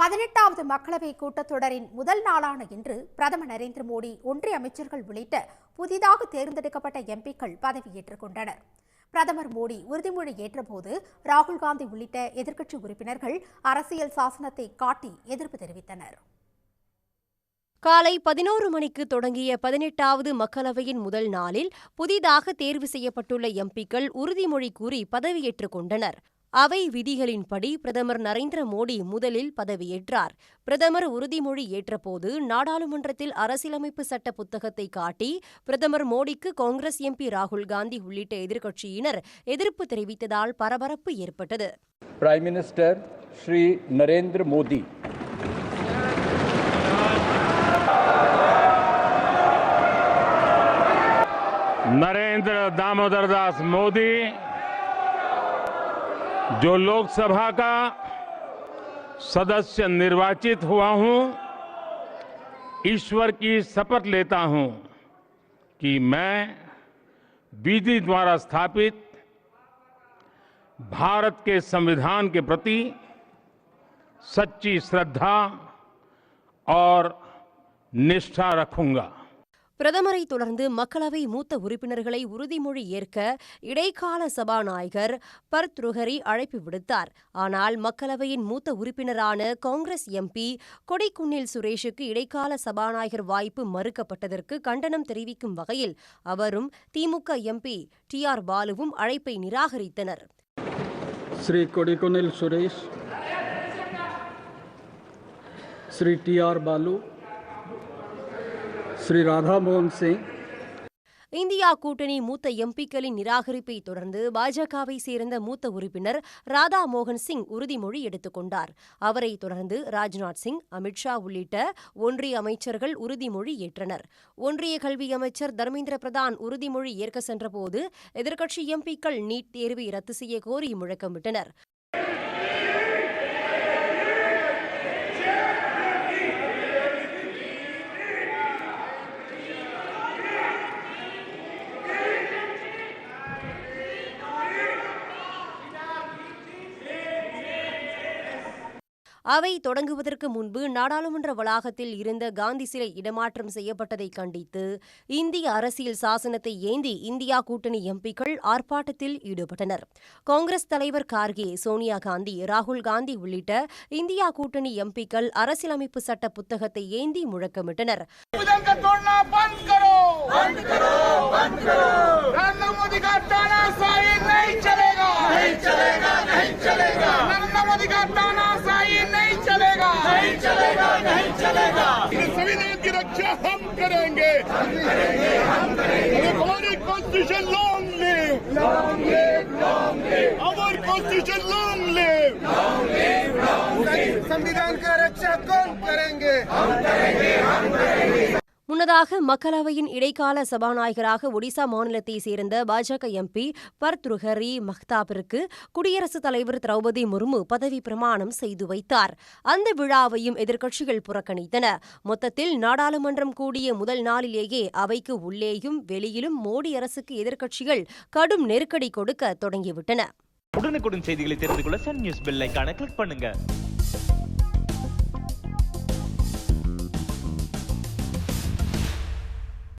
பதினெட்டாவது மக்களவை கூட்டத்தொடரின் முதல் நாளான இன்று பிரதமர் நரேந்திர மோடி ஒன்றிய அமைச்சர்கள் உள்ளிட்ட புதிதாக தேர்ந்தெடுக்கப்பட்ட எம்பிக்கள் பதவியேற்றுக் கொண்டனர். பிரதமர் மோடி உறுதிமொழி ஏற்றபோது ராகுல் காந்தி உள்ளிட்ட எதிர்க்கட்சி உறுப்பினர்கள் அரசியல் சாசனத்தை காட்டி எதிர்ப்பு தெரிவித்தனர். காலை பதினோரு மணிக்கு தொடங்கிய பதினெட்டாவது மக்களவையின் முதல் நாளில் புதிதாக தேர்வு செய்யப்பட்டுள்ள எம்பிக்கள் உறுதிமொழி கூறி பதவியேற்றுக் கொண்டனர். அவை விதிகளின்படி பிரதமர் நரேந்திர மோடி முதலில் பதவியேற்றார். பிரதமர் உறுதிமொழி ஏற்றபோது நாடாளுமன்றத்தில் அரசியலமைப்பு சட்ட புத்தகத்தை காட்டி பிரதமர் மோடிக்கு காங்கிரஸ் எம்பி ராகுல் காந்தி உள்ளிட்ட எதிர்க்கட்சியினர் எதிர்ப்பு தெரிவித்ததால் பரபரப்பு ஏற்பட்டது. பிரைம் மினிஸ்டர் ஸ்ரீ நரேந்திர மோடி நரேந்திர தாமோதர் தாஸ் மோடி जो लोकसभा का सदस्य निर्वाचित हुआ हूँ, ईश्वर की शपथ लेता हूँ कि मैं विधि द्वारा स्थापित भारत के संविधान के प्रति सच्ची श्रद्धा और निष्ठा रखूँगा। பிரதமரை தொடர்ந்து மக்களவை மூத்த உறுப்பினர்களை உறுதிமொழி ஏற்க இடைக்கால சபாநாயகர் பர்த் ருஹரி அழைப்பு விடுத்தார். ஆனால் மக்களவையின் மூத்த உறுப்பினரான காங்கிரஸ் எம்பி கொடிக்குன்னில் சுரேஷுக்கு இடைக்கால சபாநாயகர் வாய்ப்பு மறுக்கப்பட்டதற்கு கண்டனம் தெரிவிக்கும் வகையில் அவரும் திமுக எம்பி டி ஆர் பாலுவும் அழைப்பை நிராகரித்தனர். Shri Kodikunnil Suresh Shri T R Baalu Shri Radha Mohan Singh. India கூட்டணி மூத்த எம்பிக்களின் நிராகரிப்பை தொடர்ந்து பாஜகவை சேர்ந்த மூத்த உறுப்பினர் ராதா மோகன் சிங் உறுதிமொழி எடுத்துக்கொண்டார் அவரை தொடர்ந்து ராஜ்நாத் சிங் அமித்ஷா உள்ளிட்ட ஒன்றிய அமைச்சர்கள் உறுதிமொழி ஏற்றனர். ஒன்றிய கல்வி அமைச்சர் தர்மேந்திர பிரதான் உறுதிமொழி ஏற்க சென்றபோது எதிர்க்கட்சி எம்பிக்கள் நீட் தேர்வை ரத்து செய்ய கோரி முழக்கமிட்டனர். அவை தொடங்குவதற்கு முன்பு நாடாளுமன்ற வளாகத்தில் இருந்த காந்தி சிலை இடமாற்றம் செய்யப்பட்டதை கண்டித்து இந்திய அரசியல் சாசனத்தை ஏந்தி இந்தியா கூட்டணி எம்பிக்கள் ஆர்ப்பாட்டத்தில் ஈடுபட்டனர் காங்கிரஸ் தலைவர் கார்கே சோனியா காந்தி ராகுல் காந்தி உள்ளிட்ட இந்தியா கூட்டணி எம்பிக்கள் அரசியலமைப்பு சட்ட புத்தகத்தை ஏந்தி முழக்கமிட்டனர் संविधान का तोड़ना बंद करो बंद करो बंद करो नरेंद्र मोदी का तानाशाही नहीं चलेगा नहीं चलेगा नहीं चलेगा नरेंद्र मोदी का तानाशाही अच्छा हम करेंगे। हमारी constitution long live our constitution long live संविधान का रक्षा कौन करेंगे हम करेंगे हम करेंगे? முன்னதாக மக்களவையின் இடைக்கால சபாநாயகராக ஒடிசா மாநிலத்தைச் சேர்ந்த பாஜக எம்பி பர்த்ருஹரி மஹ்தாபிற்கு குடியரசுத் தலைவர் திரௌபதி முர்மு பதவி பிரமாணம் செய்து வைத்தார். அந்த விழாவையும் எதிர்க்கட்சிகள் புறக்கணித்தன. மொத்தத்தில் நாடாளுமன்றம் கூடிய முதல் நாளிலேயே அவைக்கு உள்ளேயும் வெளியிலும் மோடி அரசுக்கு எதிர்க்கட்சிகள் கடும் நெருக்கடி கொடுக்க தொடங்கிவிட்டன. உடனுக்குடன் செய்திகளை தெரிந்து கொள்ள சன் நியூஸ் பெல் கிளிக் பண்ணுங்க.